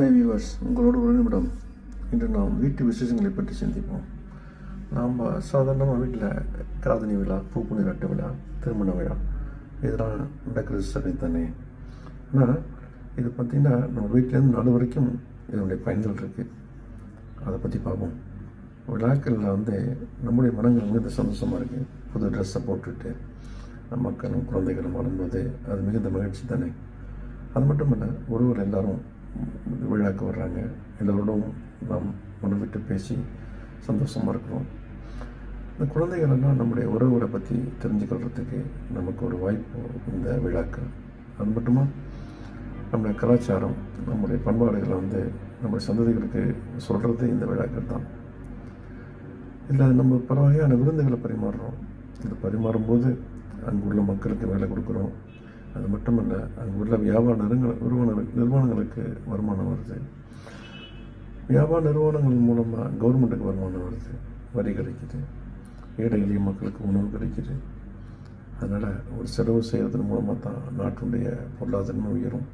Hi viewers உங்களோட ஒரு நிமிடம். இன்று நாம் வீட்டு விசேஷங்களை பற்றி சிந்திப்போம். நாம் சாதாரணமாக வீட்டில் காதணி விழா பூப்புனி கட்டு விழா திருமண விழா. இதெல்லாம் நடக்கிறது சரி தானே? ஆனால் இது பார்த்திங்கன்னா நம்ம வீட்டிலேருந்து நாலு வரைக்கும் இதனுடைய பயன்கள் இருக்குது அதை பற்றி பார்ப்போம். விழாக்களில் வந்து நம்முடைய மனங்கள் மிகுந்த சந்தோஷமாக இருக்குது புது ட்ரெஸ்ஸை போட்டுட்டு மக்களும் குழந்தைகளும் வரும்போது அது மிகுந்த மகிழ்ச்சி தானே? அது மட்டும் இல்லை ஒருவர் எல்லாரும் விழாக்கு வர்றாங்க எல்லோரோடும் நாம் மனம் பேசி சந்தோஷமாக இருக்கிறோம். இந்த குழந்தைகள் எல்லாம் நம்முடைய உறவுகளை பற்றி தெரிஞ்சுக்கொள்கிறதுக்கு நமக்கு ஒரு வாய்ப்பு இந்த விழாக்கள் அது மட்டுமா? நம்முடைய கலாச்சாரம் நம்முடைய பண்பாடுகளை வந்து நம்முடைய சந்ததிகளுக்கு சொல்கிறது இந்த விழாக்கள் தான். இதில் நம்ம பல வகையான விருந்துகளை பரிமாறுறோம். இது பரிமாறும்போது அங்குள்ள மக்களுக்கு வேலை கொடுக்குறோம். அது மட்டுமல்ல அங்கே உள்ள வியாபார நிறுவன நிறுவன நிறுவனங்களுக்கு வருமானம் வருது. வியாபார நிறுவனங்கள் மூலமாக கவர்மெண்ட்டுக்கு வருமானம் வருது. வரி கிடைக்குது. ஏழை எளிய மக்களுக்கு உணவு கிடைக்குது. அதனால் ஒரு செலவு செய்கிறதன் மூலமாக தான் நாட்டுடைய பொருளாதாரமும் உயரும்.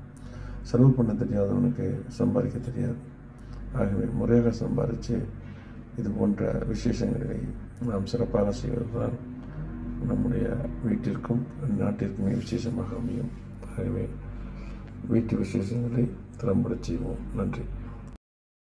செலவு பண்ண தெரியாதவனுக்கு சம்பாதிக்க தெரியாது. ஆகவே முறையாக சம்பாதிச்சு இது போன்ற விசேஷங்களை நாம் சிறப்பாக செய்வதுதான் நம்முடைய வீட்டிற்கும் நாட்டிற்குமே விசேஷமாக அமையும். ஆகவே வீட்டு விசேஷங்களை திறம்பட செய்வோம். நன்றி.